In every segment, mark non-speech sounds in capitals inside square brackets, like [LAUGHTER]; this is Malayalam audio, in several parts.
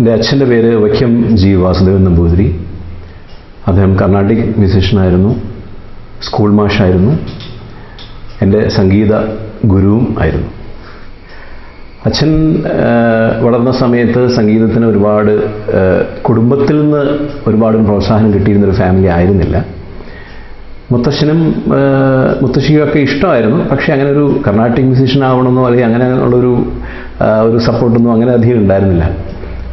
എന്റെ അച്ഛന്റെ പേര് വൈക്കം ജി വാസുദേവൻ നമ്പൂതിരി. അദ്ദേഹം കർണാട്ടിക് മ്യൂസീഷ്യനായിരുന്നു സ്കൂൾ മാഷായിരുന്നു. എന്റെ സംഗീത ഗുരുവും ആയിരുന്നു. അച്ഛൻ വളർന്ന സമയത്ത് സംഗീതത്തിന് ഒരുപാട് കുടുംബത്തിൽ നിന്ന് ഒരുപാട് പ്രോത്സാഹനം കിട്ടിയിരുന്നൊരു ഫാമിലി ആയിരുന്നില്ല. മുത്തശ്ശനും മുത്തശ്ശിയും ഒക്കെ ഇഷ്ടമായിരുന്നു. പക്ഷേ അങ്ങനെ ഒരു കർണാട്ടിക് മ്യൂസീഷ്യൻ ആവണമെന്നോ അല്ലെങ്കിൽ അങ്ങനെ ഉള്ളൊരു ഒരു സപ്പോർട്ടൊന്നും അങ്ങനെ അധികം ഉണ്ടായിരുന്നില്ല.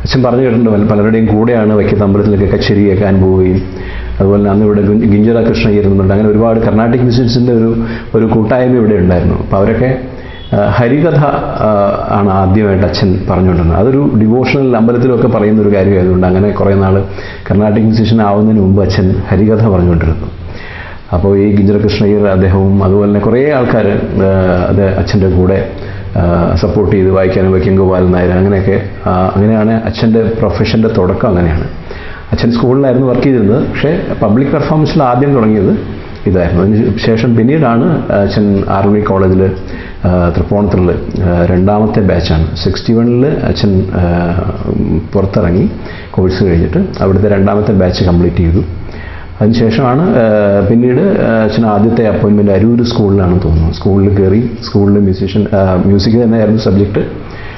അച്ഛൻ പറഞ്ഞു കേട്ടിട്ടുണ്ട് പലരുടെയും കൂടെയാണ് വൈക്കത്ത് അമ്പലത്തിലൊക്കെ കച്ചേരി കേൾക്കാൻ പോവുകയും അതുപോലെ അന്ന് ഇവിടെ ഗിഞ്ചറ കൃഷ്ണ ഇരുന്നുണ്ട് അങ്ങനെ ഒരുപാട് കർണാട്ടിക് മ്യൂസിഷ്യൻസിന്റെ ഒരു ഒരു കൂട്ടായ്മ ഇവിടെ ഉണ്ടായിരുന്നു. അപ്പോൾ അവരൊക്കെ ഹരികഥ ആണ് ആദ്യമായിട്ട് അച്ഛൻ പറഞ്ഞുകൊണ്ടിരുന്നത്. അതൊരു ഡിവോഷണൽ അമ്പലത്തിലൊക്കെ പറയുന്ന ഒരു കാര്യമായതുകൊണ്ട് അങ്ങനെ കുറേ നാൾ കർണാട്ടിക് മ്യൂസിഷ്യൻ ആവുന്നതിന് മുമ്പ് അച്ഛൻ ഹരികഥ പറഞ്ഞുകൊണ്ടിരുന്നു. അപ്പോൾ ഈ ഗിഞ്ചറ കൃഷ്ണയ്യർ അദ്ദേഹവും അതുപോലെ തന്നെ കുറേ ആൾക്കാർ അത് അച്ഛന്റെ കൂടെ സപ്പോർട്ട് ചെയ്ത് വായിക്കാനും വൈക്കം നായർ അങ്ങനെയൊക്കെ. അങ്ങനെയാണ് അച്ഛന്റെ പ്രൊഫഷന്റെ തുടക്കം അങ്ങനെയാണ്. അച്ഛൻ സ്കൂളിലായിരുന്നു വർക്ക് ചെയ്തിരുന്നത് പക്ഷേ പബ്ലിക് പെർഫോമൻസിൽ ആദ്യം തുടങ്ങിയത് ഇതായിരുന്നു. അതിന് ശേഷം പിന്നീടാണ് അച്ഛൻ ആർമി കോളേജിൽ തൃപ്പൂണിത്തുറയിൽ രണ്ടാമത്തെ ബാച്ചാണ് സിക്സ്റ്റി വണ്ണിൽ അച്ഛൻ പുറത്തിറങ്ങി. കോഴ്സ് കഴിഞ്ഞിട്ട് അവിടുത്തെ രണ്ടാമത്തെ ബാച്ച് കംപ്ലീറ്റ് ചെയ്തു. അതിനുശേഷമാണ് പിന്നീട് അച്ഛൻ ആദ്യത്തെ അപ്പോയിൻമെന്റ് അരൂർ സ്കൂളിലാണ് തോന്നുന്നു. സ്കൂളിൽ കയറി സ്കൂളിൽ മ്യൂസിഷ്യൻ മ്യൂസിക് തന്നെയായിരുന്നു സബ്ജക്റ്റ്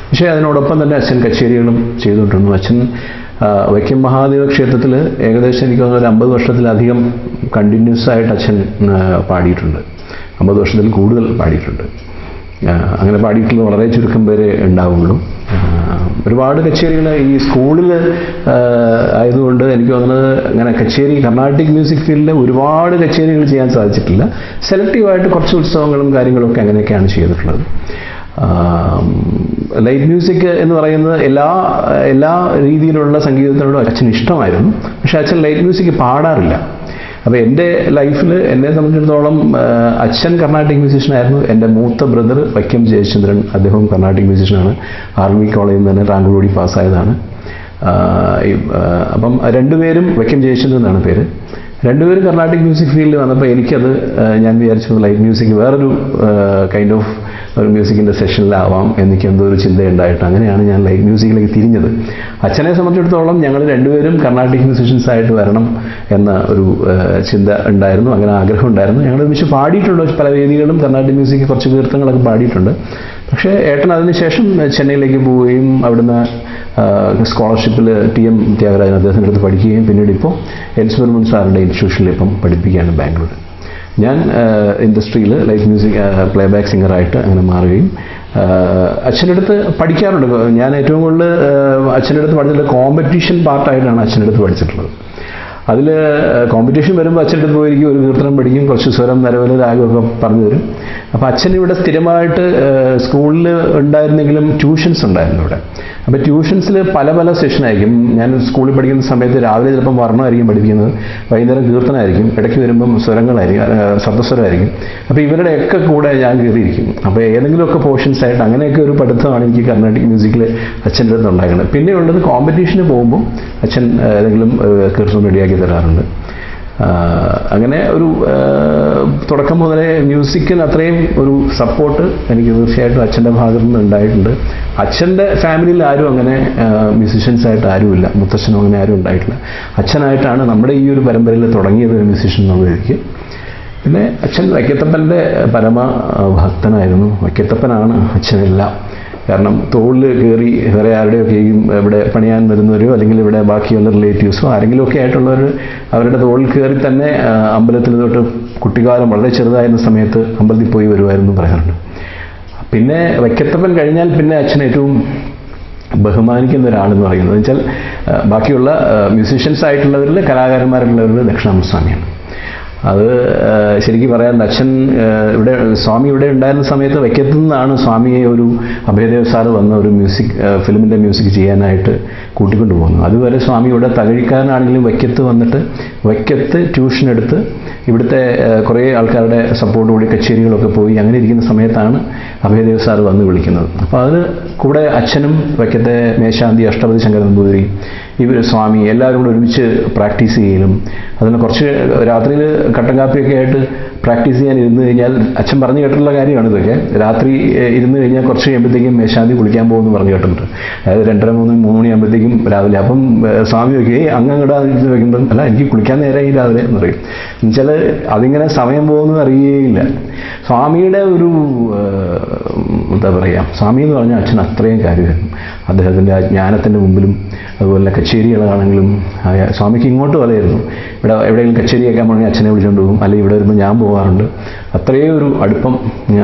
പക്ഷേ അതിനോടൊപ്പം തന്നെ അച്ഛൻ കച്ചേരികളും ചെയ്തുകൊണ്ടിരുന്നു. അച്ഛൻ വൈക്കം മഹാദേവ ക്ഷേത്രത്തിൽ ഏകദേശം എനിക്ക് തോന്നുന്നു ഒരു അമ്പത് വർഷത്തിലധികം കണ്ടിന്യൂസ് ആയിട്ട് അച്ഛൻ പാടിയിട്ടുണ്ട്. അമ്പത് വർഷത്തിൽ കൂടുതൽ പാടിയിട്ടുണ്ട്. അങ്ങനെ പാടിയിട്ടുള്ള വളരെ ചുരുക്കം പേരെ ഉണ്ടാവുള്ളൂ. ഒരുപാട് കച്ചേരികൾ ഈ സ്കൂളിൽ ആയതുകൊണ്ട് എനിക്ക് തോന്നുന്നത് അങ്ങനെ കച്ചേരി കർണാട്ടിക് മ്യൂസിക് ഫീൽഡിൽ ഒരുപാട് കച്ചേരികൾ ചെയ്യാൻ സാധിച്ചിട്ടില്ല. സെലക്റ്റീവായിട്ട് കുറച്ച് ഉത്സവങ്ങളും കാര്യങ്ങളൊക്കെ അങ്ങനെയൊക്കെയാണ് ചെയ്തിട്ടുള്ളത്. ലൈറ്റ് മ്യൂസിക് എന്ന് പറയുന്നത് എല്ലാ എല്ലാ രീതിയിലുള്ള സംഗീതത്തിനോടും അച്ഛൻ ഇഷ്ടമായിരുന്നു. പക്ഷേ അച്ഛൻ ലൈറ്റ് മ്യൂസിക് പാടാറില്ല. അപ്പോൾ എന്റെ ലൈഫിൽ എന്നെ സംബന്ധിച്ചിടത്തോളം അച്ഛൻ കർണാട്ടിക് മ്യൂസീഷ്യനായിരുന്നു എന്റെ മൂത്ത ബ്രദർ വൈക്കം ജയചന്ദ്രൻ അദ്ദേഹം കർണാട്ടിക് മ്യൂസീഷ്യനാണ് ആർമി കോളേജിൽ നിന്ന് തന്നെ റാങ്ക് കൂടി പാസ്സായതാണ് അപ്പം രണ്ടുപേരും വൈക്കം ജയചന്ദ്രൻ എന്നാണ് പേര്. രണ്ടുപേരും കർണാട്ടിക് മ്യൂസിക് ഫീൽഡിൽ വന്നപ്പോൾ എനിക്കത് ഞാൻ വിചാരിച്ചു ലൈറ്റ് മ്യൂസിക് വേറൊരു കൈൻഡ് ഓഫ് ഒരു മ്യൂസിക്കിന്റെ സെഷനിലാവാം എനിക്ക് എന്തോ ഒരു ചിന്തയുണ്ടായിട്ട്. അങ്ങനെയാണ് ഞാൻ ലൈറ്റ് മ്യൂസിക്കിലേക്ക് തിരിഞ്ഞത്. അച്ഛനെ സംബന്ധിച്ചിടത്തോളം ഞങ്ങൾ രണ്ടുപേരും കർണാട്ടിക് മ്യൂസിഷ്യൻസ് ആയിട്ട് വരണം എന്ന ഒരു ചിന്ത ഉണ്ടായിരുന്നു. അങ്ങനെ ആഗ്രഹം ഉണ്ടായിരുന്നു. ഞങ്ങൾ ഒരുമിച്ച് പാടിയിട്ടുണ്ട്. പല വേദികളും കർണാട്ടിക് മ്യൂസിക് കുറച്ച് കീർത്തനങ്ങളൊക്കെ പാടിയിട്ടുണ്ട്. പക്ഷേ ഏട്ടൻ അതിനുശേഷം ചെന്നൈയിലേക്ക് പോവുകയും അവിടുന്ന് സ്കോളർഷിപ്പിൽ ടി എം ത്യാഗരാജൻ അദ്ദേഹത്തിന്റെ അടുത്ത് പഠിക്കുകയും പിന്നീട് ഇപ്പോൾ എൽസ്ബർമൺ സാറിന്റെ ഇൻസ്റ്റിറ്റ്യൂഷനിൽ ഇപ്പം പഠിപ്പിക്കുകയാണ് ബാംഗ്ലൂർ ഞാൻ ഇൻഡസ്ട്രിയിൽ ലൈഫ് മ്യൂസിക് പ്ലേ ബാക്ക് സിംഗറായിട്ട് അങ്ങനെ മാറുകയും അടുത്ത് പഠിക്കാറുണ്ട്. ഞാൻ ഏറ്റവും കൂടുതൽ അടുത്ത് പഠിച്ചിട്ടുള്ള കോമ്പറ്റീഷൻ പാർട്ടായിട്ടാണ് അടുത്ത് പഠിച്ചിട്ടുള്ളത്. അതിൽ കോമ്പറ്റീഷൻ വരുമ്പോൾ അച്ഛന്റെ പോയിരിക്കും ഒരു കീർത്തനം പഠിക്കും കുറച്ച് സ്വരം നരവല രാഗമൊക്കെ പറഞ്ഞു തരും. അപ്പോൾ അച്ഛൻ ഇവിടെ സ്ഥിരമായിട്ട് സ്കൂളിൽ ഉണ്ടായിരുന്നെങ്കിലും ട്യൂഷൻസ് ഉണ്ടായിരുന്നു ഇവിടെ. അപ്പോൾ ട്യൂഷൻസിൽ പല പല സെഷനായിരിക്കും. ഞാൻ സ്കൂളിൽ പഠിക്കുന്ന സമയത്ത് രാവിലെ ചിലപ്പം വർണമായിരിക്കും പഠിപ്പിക്കുന്നത്. വൈകുന്നേരം കീർത്തനമായിരിക്കും ഇടയ്ക്ക് വരുമ്പം സ്വരങ്ങളായിരിക്കും ശബ്ദസ്വരമായിരിക്കും. അപ്പോൾ ഇവരുടെയൊക്കെ കൂടെ ഞാൻ കയറിയിരിക്കും. അപ്പോൾ ഏതെങ്കിലുമൊക്കെ പോർഷൻസ് ആയിട്ട് അങ്ങനെയൊക്കെ ഒരു പഠിത്തമാണ് എനിക്ക് കർണാട്ടിക് മ്യൂസിക്കിൽ അച്ഛന്റെ അടുത്ത് ഉണ്ടാക്കുന്നത് പിന്നെ ഉള്ളത് കോമ്പറ്റീഷന് പോകുമ്പോൾ അച്ഛൻ ഏതെങ്കിലും കീർത്തനം റെഡിയാക്കി തരാറുണ്ട്. അങ്ങനെ ഒരു തുടക്കം മുതലേ മ്യൂസിക്കിന് അത്രയും ഒരു സപ്പോർട്ട് എനിക്ക് തീർച്ചയായിട്ടും അച്ഛന്റെ ഭാഗത്തു നിന്ന് ഉണ്ടായിട്ടുണ്ട്. അച്ഛന്റെ ഫാമിലിയിൽ ആരും അങ്ങനെ മ്യൂസീഷ്യൻസ് ആയിട്ട് ആരുമില്ല. മുത്തച്ഛനും അങ്ങനെ ആരും ഉണ്ടായിട്ടില്ല. അച്ഛനായിട്ടാണ് നമ്മുടെ ഈ ഒരു പരമ്പരയിൽ തുടങ്ങിയത് മ്യൂസീഷ്യൻ എന്നുള്ള രീതിക്ക് പിന്നെ അച്ഛൻ വൈക്കത്തപ്പന്റെ പരമ ഭക്തനായിരുന്നു. വൈക്കത്തപ്പനാണ് അച്ഛനെല്ലാം. കാരണം തോളിൽ കയറി വേറെ ആരുടെയൊക്കെയും ഇവിടെ പണിയാൻ വരുന്നവരോ അല്ലെങ്കിൽ ഇവിടെ ബാക്കിയുള്ള റിലേറ്റീവ്സോ ആരെങ്കിലുമൊക്കെ ആയിട്ടുള്ളവർ അവരുടെ തോളിൽ കയറി തന്നെ അമ്പലത്തിൽ തൊട്ട് കുട്ടിക്കാലം വളരെ ചെറുതായിരുന്ന സമയത്ത് അമ്പലത്തിൽ പോയി വരുമായിരുന്നു പറയാറുണ്ട്. പിന്നെ വൈക്കത്തപ്പൻ കഴിഞ്ഞാൽ പിന്നെ അച്ഛൻ ഏറ്റവും ബഹുമാനിക്കുന്ന ഒരാളെന്ന് പറയുന്നത്. വെച്ചാൽ ബാക്കിയുള്ള മ്യൂസിഷ്യൻസ് ആയിട്ടുള്ളവരിൽ കലാകാരന്മാരുള്ളവരിൽ ദക്ഷിണാമസ്വാമിയാണ് അത് ശരിക്കും പറയാൻ അച്ഛൻ ഇവിടെ സ്വാമി ഇവിടെ ഉണ്ടായിരുന്ന സമയത്ത് വയ്ക്കത്തു നിന്നാണ് സ്വാമിയെ ഒരു അഭയദേവ് സാറ് വന്ന ഒരു മ്യൂസിക് ഫിലിമിന്റെ മ്യൂസിക് ചെയ്യാനായിട്ട് കൂട്ടിക്കൊണ്ടു പോകുന്നത്. അതുവരെ സ്വാമി ഇവിടെ തകഴിക്കാരനാണെങ്കിലും വയ്ക്കത്ത് വന്നിട്ട് വയ്ക്കത്ത് ട്യൂഷൻ എടുത്ത് ഇവിടുത്തെ കുറേ ആൾക്കാരുടെ സപ്പോർട്ട് കൂടി കച്ചേരികളൊക്കെ പോയി അങ്ങനെ ഇരിക്കുന്ന സമയത്താണ് അഭയദേവ് സാറ് വന്ന് വിളിക്കുന്നത്. അപ്പോൾ അതിന് കൂടെ അച്ഛനും വയ്ക്കത്തെ മേശാന്തി അഷ്ടപതി ശങ്കര നമ്പൂതിരി ഇവർ സ്വാമി എല്ലാവരും കൂടെ ഒരുമിച്ച് പ്രാക്ടീസ് ചെയ്യലും. അതിന് കുറച്ച് രാത്രിയിൽ കട്ടൻ കാപ്പിയൊക്കെ ആയിട്ട് പ്രാക്ടീസ് ചെയ്യാൻ ഇരുന്ന് കഴിഞ്ഞാൽ അച്ഛൻ പറഞ്ഞു കേട്ടിട്ടുള്ള കാര്യമാണ് ഇതൊക്കെ. രാത്രി ഇരുന്ന് കഴിഞ്ഞാൽ കുറച്ച് കഴിയുമ്പോഴത്തേക്കും മേശാന്തി കുളിക്കാൻ പോകുമെന്ന് പറഞ്ഞു കേട്ടിട്ടുണ്ട്. അതായത് രണ്ടര മൂന്ന് മൂന്ന് മണിയാകുമ്പോഴത്തേക്കും രാവിലെ. അപ്പം ഏഹ്, സ്വാമി ഒക്കെ "ഏയ് അങ്ങ് അങ്ങോട്ട് വെക്കുമ്പം? അല്ല എനിക്ക് കുളിക്കാൻ നേരമായി രാവിലെ എന്ന് പറയും. എന്നുവെച്ചാൽ അതിങ്ങനെ സമയം പോകുന്നത് അറിയുകയില്ല സ്വാമിയുടെ ഒരു എന്താ പറയുക സ്വാമി എന്ന് പറഞ്ഞാൽ അച്ഛൻ അത്രയും കാര്യമായിരുന്നു. അദ്ദേഹത്തിന്റെ ജ്ഞാനത്തിന്റെ മുമ്പിലും അതുപോലെ കച്ചേരികളാണെങ്കിലും സ്വാമിക്ക് ഇങ്ങോട്ട് വലയായിരുന്നു ഇവിടെ എവിടെയെങ്കിലും കച്ചേരി കേൾക്കാൻ പോകണമെങ്കിൽ അച്ഛനെ വിളിച്ചുകൊണ്ട് പോകും. അല്ലെങ്കിൽ ഇവിടെ വരുമ്പോൾ ഞാൻ പോകാറുണ്ട് അത്രയും ഒരു അടുപ്പം.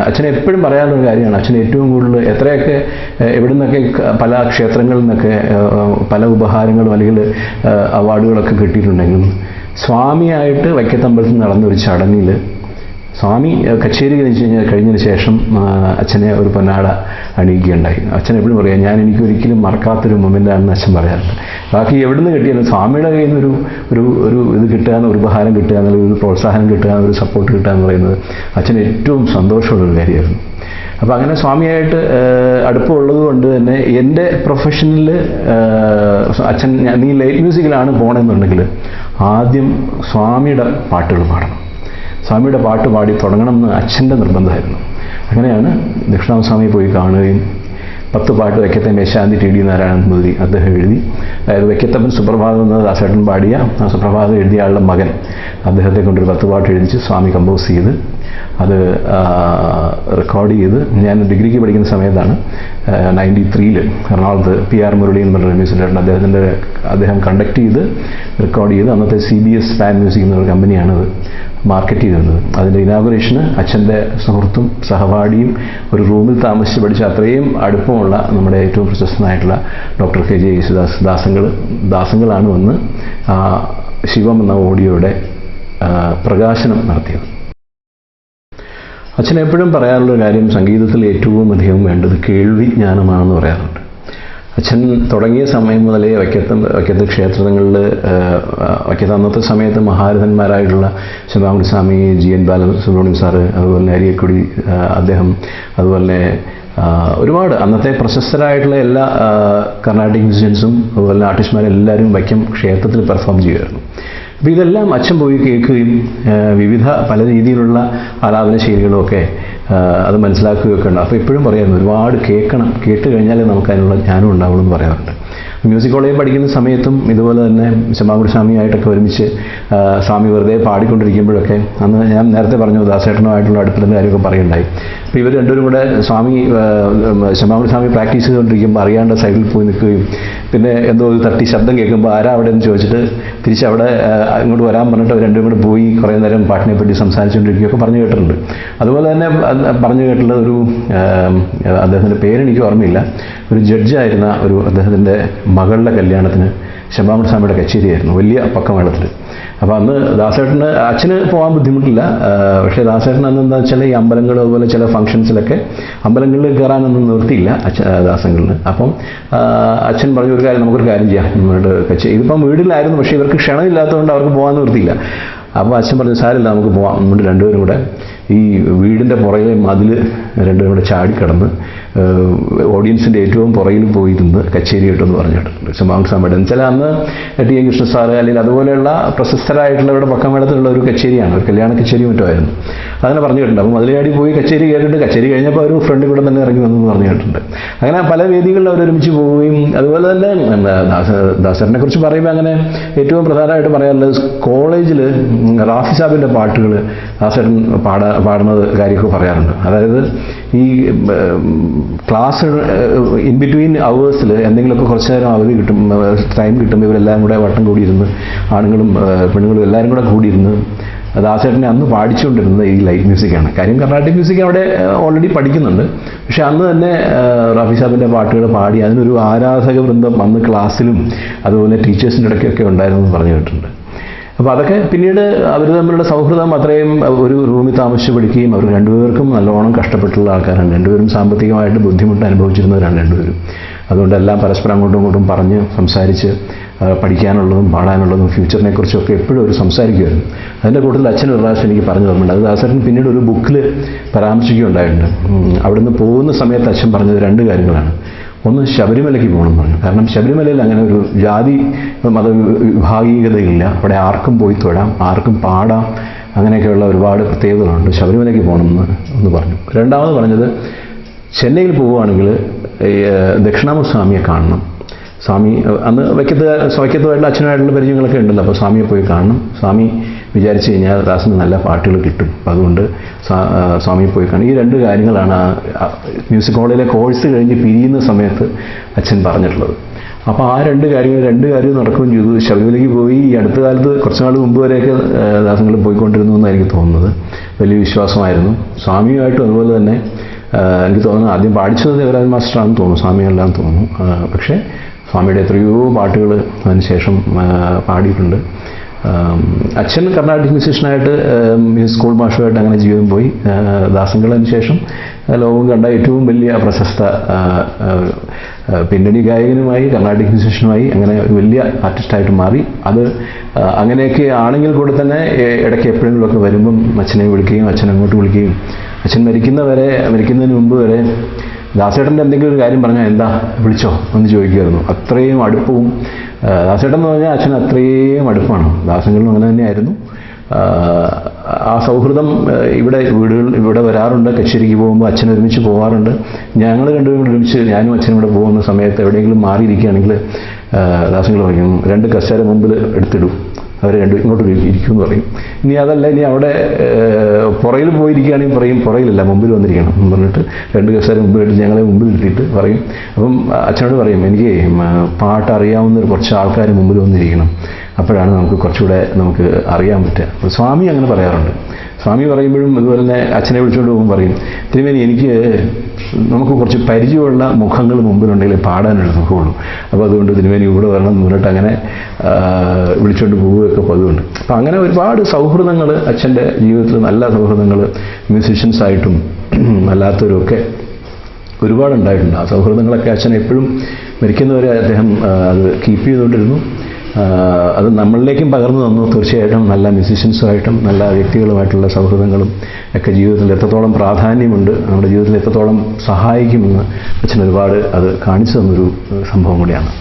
അച്ഛൻ എപ്പോഴും പറയാനുള്ള കാര്യമാണ്. അച്ഛൻ ഏറ്റവും കൂടുതൽ എത്രയൊക്കെ എവിടെ നിന്നൊക്കെ പല ക്ഷേത്രങ്ങളിൽ നിന്നൊക്കെ പല ഉപഹാരങ്ങളും അല്ലെങ്കിൽ അവാർഡുകളൊക്കെ കിട്ടിയിട്ടുണ്ടെങ്കിലും സ്വാമിയായിട്ട് വൈക്കത്തമ്പലത്തിൽ നടന്നൊരു ചടങ്ങിൽ സ്വാമി കച്ചേരി കഴിച്ചു കഴിഞ്ഞാൽ കഴിഞ്ഞതിന് ശേഷം അച്ഛനെ ഒരു പൊന്നാട അണിയിക്കുകയുണ്ടായി. അച്ഛൻ എപ്പോഴും പറയാം ഞാൻ എനിക്ക് ഒരിക്കലും മറക്കാത്തൊരു മൊമെന്റാണെന്ന് അച്ഛൻ പറയാറുണ്ട്. ബാക്കി എവിടുന്ന് കിട്ടിയാലും സ്വാമിയുടെ കയ്യിൽ നിന്ന് ഒരു ഒരു ഇത് കിട്ടുക എന്ന ഒരു ഉപഹാരം കിട്ടുക എന്നുള്ള ഒരു പ്രോത്സാഹനം കിട്ടുക ഒരു സപ്പോർട്ട് കിട്ടുക എന്ന് പറയുന്നത് അച്ഛന് ഏറ്റവും സന്തോഷമുള്ളൊരു കാര്യമായിരുന്നു. അപ്പോൾ അങ്ങനെ സ്വാമിയായിട്ട് അടുപ്പമുള്ളത് കൊണ്ട് തന്നെ എന്റെ പ്രൊഫഷനിൽ അച്ഛൻ നീ ലൈറ്റ് മ്യൂസിക്കിലാണ് പോകണമെന്നുണ്ടെങ്കിൽ ആദ്യം സ്വാമിയുടെ പാട്ടുകൾ പാടണം. സ്വാമിയുടെ പാട്ട് പാടി തുടങ്ങണം എന്ന് അച്ഛന്റെ നിർബന്ധമായിരുന്നു. അങ്ങനെയാണ് ദക്ഷിണാമസ്വാമിയെ പോയി കാണുകയും പത്ത് പാട്ട് വയ്ക്കത്തെ മേശാന്തി ടി ഡി നാരായണൻ മുതലി അദ്ദേഹം എഴുതി. അതായത് വയ്ക്കത്തപ്പൻ സുപ്രഭാതം എന്ന ദാസേട്ടൻ പാടിയ ആ സുപ്രഭാതം എഴുതിയ ആളുടെ മകൻ അദ്ദേഹത്തെ കൊണ്ടൊരു പത്ത് പാട്ട് എഴുതിച്ച് സ്വാമി കമ്പോസ് ചെയ്ത് അത് റെക്കോർഡ് ചെയ്ത് ഞാൻ ഡിഗ്രിക്ക് പഠിക്കുന്ന സമയത്താണ് നയന്റി ത്രീയിൽ എറണാകുളത്ത് പി ആർ മുരളി എന്ന് പറഞ്ഞ മ്യൂസിക് ഡയറക്ടർ അദ്ദേഹത്തിന്റെ അദ്ദേഹം കണ്ടക്ട് ചെയ്ത് റെക്കോർഡ് ചെയ്ത് അന്നത്തെ C B S Pan music എന്നൊരു കമ്പനിയാണത് മാർക്കറ്റ് ചെയ്തിരുന്നത്. അതിന്റെ ഇനാഗുറേഷന് അച്ഛന്റെ സുഹൃത്തും സഹപാഠിയും ഒരു റൂമിൽ താമസിച്ച് പഠിച്ച അത്രയും അടുപ്പമുള്ള നമ്മുടെ ഏറ്റവും പ്രശസ്തനായിട്ടുള്ള ഡോക്ടർ കെ ജെ യേശുദാസ് ദാസങ്ങൾ ദാസങ്ങളാണ് വന്ന് ശിവം എന്ന ഓഡിയോയുടെ പ്രകാശനം നടത്തിയത്. അച്ഛൻ എപ്പോഴും പറയാറുള്ള കാര്യം സംഗീതത്തിൽ ഏറ്റവും അധികം വേണ്ടത് കേൾവി ജ്ഞാനമാണെന്ന് പറയാറുണ്ട്. അച്ഛൻ തുടങ്ങിയ സമയം മുതലേ വൈക്കത്ത് വൈക്കത്ത് ക്ഷേത്രങ്ങളിൽ വൈക്കത്ത് അന്നത്തെ സമയത്ത് മഹാരഥന്മാരായിട്ടുള്ള Sivaraman Swami G N Balasubramanian sir അതുപോലെ അരിയക്കുടി അദ്ദേഹം അതുപോലെ ഒരുപാട് അന്നത്തെ പ്രശസ്തരായിട്ടുള്ള എല്ലാ കർണാട്ടിക് മ്യൂസിഷ്യൻസും അതുപോലെ ആർട്ടിസ്റ്റ്മാരെല്ലാവരും വൈക്കം ക്ഷേത്രത്തിൽ പെർഫോം ചെയ്യുമായിരുന്നു അപ്പോൾ ഇതെല്ലാം അച്ഛൻ പോയി കേൾക്കുകയും വിവിധ പല രീതിയിലുള്ള ആലാപന ശൈലികളുമൊക്കെ അത് മനസ്സിലാക്കുകയൊക്കെ ഉണ്ട്. അപ്പോൾ എപ്പോഴും പറയാറുണ്ട് ഒരുപാട് കേൾക്കണം. കേട്ട് കഴിഞ്ഞാലേ നമുക്ക് അതിനുള്ള ജ്ഞാനം ഉണ്ടാവുള്ളൂ എന്ന് പറയാറുണ്ട്. മ്യൂസിക് കോളേജിൽ പഠിക്കുന്ന സമയത്തും ഇതുപോലെ തന്നെ ചെമ്മാങ്കുടി സ്വാമിയായിട്ടൊക്കെ ഒരുമിച്ച് സ്വാമി വെറുതെ പാടിക്കൊണ്ടിരിക്കുമ്പോഴൊക്കെ അന്ന് ഞാൻ നേരത്തെ പറഞ്ഞു ദാസേട്ടനുമായിട്ടുള്ള അടുപ്പത്തിന്റെ കാര്യമൊക്കെ പറയുണ്ടായി അപ്പോൾ ഇവർ രണ്ടുപേരും കൂടെ സ്വാമി ചെമ്മാങ്കുടി സ്വാമി പ്രാക്ടീസ് ചെയ്തുകൊണ്ടിരിക്കുമ്പോൾ അറിയാണ്ട് സൈഡിൽ പോയി നിൽക്കുകയും പിന്നെ എന്തോ ഒരു തട്ടി ശബ്ദം കേൾക്കുമ്പോൾ ആരാ അവിടെ എന്ന് ചോദിച്ചിട്ട് തിരിച്ച് അവിടെ ആ, ഇങ്ങോട്ട് വരാൻ പറഞ്ഞിട്ട് അവർ രണ്ടും കൂടെ പോയി കുറേ നേരം പാട്ടിനെ പറ്റി സംസാരിച്ചുകൊണ്ടിരിക്കുകയൊക്കെ പറഞ്ഞു കേട്ടിട്ടുണ്ട്. അതുപോലെ തന്നെ പറഞ്ഞു കേട്ടിട്ടുള്ള ഒരു അദ്ദേഹത്തിന്റെ പേരെനിക്ക് ഓർമ്മയില്ല. ഒരു ജഡ്ജായിരുന്ന ഒരു അദ്ദേഹത്തിന്റെ മകളുടെ കല്യാണത്തിന് ശമ്പാമൃത സ്വാമിയുടെ കച്ചേരിയായിരുന്നു വലിയ പക്കമേളത്തിൽ അപ്പോൾ അന്ന് ദാസേട്ടന് അച്ഛന് പോകാൻ ബുദ്ധിമുട്ടില്ല. പക്ഷേ ദാസേട്ടൻ അന്ന് എന്താ വെച്ചാൽ ഈ അമ്പലങ്ങൾ അതുപോലെ ചില ഫംഗ്ഷൻസിലൊക്കെ അമ്പലങ്ങളിൽ കയറാനൊന്നും നിർത്തിയില്ല അച്ഛ ദാസങ്ങളിൽ അപ്പം അച്ഛൻ പറഞ്ഞു ഒരു കാര്യം നമുക്കൊരു കാര്യം ചെയ്യാം. നമ്മുടെ കച്ചേരി ഇതിപ്പം വീട്ടിലായിരുന്നു പക്ഷേ ഇവർക്ക് ക്ഷണമില്ലാത്തതുകൊണ്ട് അവർക്ക് പോകാൻ നിർത്തിയില്ല അപ്പോൾ അച്ഛൻ പറഞ്ഞു സാരമില്ല നമുക്ക് പോകാം നമ്മുടെ രണ്ടുപേരും കൂടെ ഈ വീടിന്റെ പുറകിലെ മതിൽ രണ്ടും കൂടെ ചാടിക്കടന്ന് ഓഡിയൻസിന്റെ ഏറ്റവും പുറകിൽ പോയിരുന്ന് കച്ചേരി കിട്ടുമെന്ന് പറഞ്ഞിട്ടുണ്ട് ശമാങ് സാമയുടെ ചില അന്ന് ടി എ കൃഷ്ണ സാറ് അല്ലെങ്കിൽ അതുപോലെയുള്ള പ്രശസ്തരായിട്ടുള്ളവരുടെ പക്കമേളത്തിലുള്ള ഒരു കച്ചേരിയാണ് ഒരു കല്യാണ കച്ചേരി മറ്റുമായിരുന്നു. പറഞ്ഞു കേട്ടിട്ടുണ്ട്. അപ്പോൾ മതിലയാടി പോയി കച്ചേരി കേട്ടിട്ട് കച്ചേരി കഴിഞ്ഞപ്പോൾ ഒരു ഫ്രണ്ട് കൂടെ തന്നെ ഇറങ്ങി വന്നു പറഞ്ഞു കേട്ടിട്ടുണ്ട്. അങ്ങനെ പല വേദികളിൽ അവർ ഒരുമിച്ച് പോവുകയും അതുപോലെ തന്നെ ദാസറിനെ കുറിച്ച് പറയുമ്പോൾ അങ്ങനെ ഏറ്റവും പ്രധാനമായിട്ട് പറയാനുള്ളത് കോളേജിൽ റാഫി സാബിന്റെ പാട്ടുകൾ ദാസരൻ പാടാ പാടുന്നത് കാര്യമൊക്കെ പറയാറുണ്ട്. അതായത് ഈ ക്ലാസ് ഇൻ ബിറ്റ്വീൻ അവേഴ്സിൽ എന്തെങ്കിലുമൊക്കെ കുറച്ച് നേരം അവധി കിട്ടും ടൈം കിട്ടുമ്പോൾ ഇവരെല്ലാം കൂടെ വട്ടം കൂടിയിരുന്ന് ആണുങ്ങളും പെണ്ണുങ്ങളും എല്ലാവരും കൂടെ കൂടിയിരുന്ന് ദാസേട്ടനെ അന്ന് പാടിച്ചുകൊണ്ടിരുന്നത് ഈ ലൈറ്റ് മ്യൂസിക്കാണ്. കാര്യം കർണാട്ടിക് മ്യൂസിക് അവിടെ ഓൾറെഡി പഠിക്കുന്നുണ്ട്. പക്ഷെ അന്ന് തന്നെ റാഫി സാബിന്റെ പാട്ടുകൾ പാടി അതിനൊരു ആരാധക വൃന്ദം അന്ന് ക്ലാസ്സിലും അതുപോലെ ടീച്ചേഴ്സിന്റെ ഇടയ്ക്കൊക്കെ ഉണ്ടായിരുന്നു പറഞ്ഞു കേട്ടിട്ടുണ്ട്. അപ്പോൾ അതൊക്കെ പിന്നീട് അവർ തമ്മിലുള്ള സൗഹൃദം അത്രയും ഒരു റൂമിൽ താമസിച്ച് പഠിക്കുകയും അവർ രണ്ടുപേർക്കും നല്ലോണം കഷ്ടപ്പെട്ടുള്ള ആൾക്കാരാണ്. രണ്ടുപേരും സാമ്പത്തികമായിട്ട് ബുദ്ധിമുട്ട് അനുഭവിച്ചിരുന്നവരാണ് രണ്ടുപേരും. അതുകൊണ്ട് എല്ലാം പരസ്പരം അങ്ങോട്ടും ഇങ്ങോട്ടും പറഞ്ഞ് സംസാരിച്ച് പഠിക്കാനുള്ളതും പാടാനുള്ളതും ഫ്യൂച്ചറിനെ കുറിച്ചൊക്കെ എപ്പോഴും അവർ സംസാരിക്കുമായിരുന്നു അതിന്റെ കൂട്ടത്തിൽ അച്ഛൻ ഒരു പ്രാവശ്യം എനിക്ക് പറഞ്ഞു തന്നിട്ടുണ്ട്. അത് ദാസരൻ പിന്നീട് ഒരു ബുക്കിൽ പരാമർശിക്കുകയുണ്ടായിട്ടുണ്ട്. അവിടുന്ന് പോകുന്ന സമയത്ത് അച്ഛൻ പറഞ്ഞത് രണ്ട് കാര്യങ്ങളാണ്. ഒന്ന് ശബരിമലയ്ക്ക് പോകണം പറഞ്ഞു. കാരണം ശബരിമലയിൽ അങ്ങനെ ഒരു ജാതി മത വിഭാഗീയതയില്ല അവിടെ ആർക്കും പോയി തൊഴാം ആർക്കും പാടാം. അങ്ങനെയൊക്കെയുള്ള ഒരുപാട് പ്രത്യേകതകളുണ്ട്. ശബരിമലയ്ക്ക് പോകണമെന്ന് ഒന്ന് പറഞ്ഞു. രണ്ടാമത് പറഞ്ഞത് ചെന്നൈയിൽ പോവുകയാണെങ്കിൽ ദക്ഷിണാമ സ്വാമിയെ കാണണം. സ്വാമി അന്ന് വയ്ക്കത്ത് വയ്ക്കത്തുമായിട്ടുള്ള അച്ഛനായിട്ടുള്ള പരിചയങ്ങളൊക്കെ ഉണ്ടല്ലോ. അപ്പോൾ സ്വാമിയെ പോയി കാണണം. സ്വാമി വിചാരിച്ചു കഴിഞ്ഞാൽ ദാസിന് നല്ല പാട്ടുകൾ കിട്ടും. അതുകൊണ്ട് സ്വാ- ഏഹ്, സ്വാമിയെ പോയി കാണും. ഈ രണ്ട് കാര്യങ്ങളാണ് ആ- മ്യൂസിക് ഹോളിലെ കോഴ്സ് കഴിഞ്ഞ് പിരിയുന്ന സമയത്ത് അച്ഛൻ പറഞ്ഞിട്ടുള്ളത്. അപ്പോൾ ആ രണ്ട് കാര്യങ്ങൾ രണ്ട് കാര്യവും നടക്കുകയും ചെയ്തു. ശബരിമലയ്ക്ക് പോയി. ഈ അടുത്ത കാലത്ത് കുറച്ച് നാൾ മുമ്പ് വരെയൊക്കെ ദാസങ്ങൾ പോയിക്കൊണ്ടിരുന്നു എന്നാണ് എനിക്ക് തോന്നുന്നത്. വലിയ വിശ്വാസമായിരുന്നു. സ്വാമിയുമായിട്ടും അതുപോലെ തന്നെ എനിക്ക് തോന്നുന്നു ആദ്യം പാടിച്ചത് ദേവരാജ് മാസ്റ്ററാണെന്ന് തോന്നുന്നു. സ്വാമിയല്ലാന്ന് തോന്നുന്നു. പക്ഷേ സ്വാമിയുടെ എത്രയോ പാട്ടുകൾ അതിനുശേഷം പാടിയിട്ടുണ്ട്. അച്ഛൻ കർണാട്ടിക് മ്യൂസീഷ്യനായിട്ട് സ്കൂൾ മാഷുമായിട്ട് അങ്ങനെ ജീവിതം പോയി. ദാസങ്ങളതിന് ശേഷം ലോകം കണ്ട ഏറ്റവും വലിയ പ്രശസ്ത പിന്നണി ഗായകനുമായി കർണാട്ടിക് മ്യൂസീഷ്യനുമായി അങ്ങനെ ഒരു വലിയ ആർട്ടിസ്റ്റായിട്ട് മാറി. അത് അങ്ങനെയൊക്കെ ആണെങ്കിൽ കൂടെ തന്നെ ഇടയ്ക്ക് എപ്പോഴെങ്കിലുമൊക്കെ വരുമ്പം അച്ഛനെ വിളിക്കുകയും അച്ഛൻ അങ്ങോട്ട് വിളിക്കുകയും അച്ഛൻ മരിക്കുന്നവരെ മരിക്കുന്നതിന് മുമ്പ് വരെ ദാസേട്ടന്റെ എന്തെങ്കിലും ഒരു കാര്യം പറഞ്ഞാൽ എന്താ വിളിച്ചോ എന്ന് ചോദിക്കുമായിരുന്നു. അത്രയും അടുപ്പവും ദാസേട്ടൻ എന്ന് പറഞ്ഞാൽ അച്ഛൻ അത്രയും അടുപ്പാണ്. ദാസങ്ങളും അങ്ങനെ തന്നെയായിരുന്നു. ആ, സൗഹൃദം ഇവിടെ വീടുകൾ ഇവിടെ വരാറുണ്ട്. കച്ചേരിക്ക് പോകുമ്പോൾ അച്ഛൻ ഒരുമിച്ച് പോകാറുണ്ട് ഞങ്ങൾ രണ്ടുപേരും ഒരുമിച്ച് ഞാനും അച്ഛനും ഇവിടെ പോകുന്ന സമയത്ത് എവിടെയെങ്കിലും മാറിയിരിക്കുകയാണെങ്കിൽ ദാസങ്ങൾ പറയും രണ്ട് കസേര മുമ്പിൽ എടുത്തിടും. അവർ രണ്ടും ഇങ്ങോട്ട് ഇരിക്കും എന്ന് പറയും. ഇനി അതല്ല ഇനി അവിടെ പുറയിൽ പോയിരിക്കുകയാണെങ്കിൽ പറയും പുറയിലല്ല മുമ്പിൽ വന്നിരിക്കണം. എന്ന് പറഞ്ഞിട്ട് രണ്ട് കസേര മുമ്പിൽ എടുത്ത് ഞങ്ങളെ മുമ്പിൽ ഇട്ടിട്ട് പറയും. അപ്പം അച്ഛനോട് പറയും എനിക്ക് പാട്ട് അറിയാവുന്ന കുറച്ച് ആൾക്കാർ മുമ്പിൽ വന്നിരിക്കണം. അപ്പോഴാണ് നമുക്ക് കുറച്ചുകൂടെ നമുക്ക് അറിയാൻ പറ്റുക. അപ്പോൾ സ്വാമി അങ്ങനെ പറയാറുണ്ട്. സ്വാമി പറയുമ്പോഴും അതുപോലെ തന്നെ അച്ഛനെ വിളിച്ചുകൊണ്ട് പോകുമ്പോൾ പറയും തിരുമേനി എനിക്ക് നമുക്ക് കുറച്ച് പരിചയമുള്ള മുഖങ്ങൾ മുമ്പിലുണ്ടെങ്കിൽ പാടാനുള്ള സുഖമുള്ളൂ. അപ്പോൾ അതുകൊണ്ട് തിരുമേനി ഇവിടെ വരണം എന്ന് അങ്ങനെ വിളിച്ചുകൊണ്ട് പോവുകയൊക്കെ പതിവുണ്ട് അപ്പോൾ അങ്ങനെ ഒരുപാട് സൗഹൃദങ്ങൾ അച്ഛന്റെ ജീവിതത്തിൽ നല്ല സൗഹൃദങ്ങൾ മ്യൂസീഷ്യൻസായിട്ടും ആയിട്ടും [CLEARS THROAT] അല്ലാത്തവരുമൊക്കെ ഒരുപാടുണ്ടായിട്ടുണ്ട്. ആ സൗഹൃദങ്ങളൊക്കെ അച്ഛൻ എപ്പോഴും മരിക്കുന്നവരെ അദ്ദേഹം അത് കീപ്പ് ചെയ്തുകൊണ്ടിരുന്നു. അത് നമ്മളിലേക്കും പകർന്നു തന്നു. തീർച്ചയായിട്ടും നല്ല മ്യൂസീഷ്യൻസുമായിട്ടും നല്ല വ്യക്തികളുമായിട്ടുള്ള സൗഹൃദങ്ങളും ഒക്കെ ജീവിതത്തിൽ എത്രത്തോളം പ്രാധാന്യമുണ്ട് നമ്മുടെ ജീവിതത്തിൽ എത്രത്തോളം സഹായിക്കുമെന്ന് അച്ഛൻ ഒരുപാട് അത് കാണിച്ചു തന്നൊരു സംഭവം കൂടിയാണ്.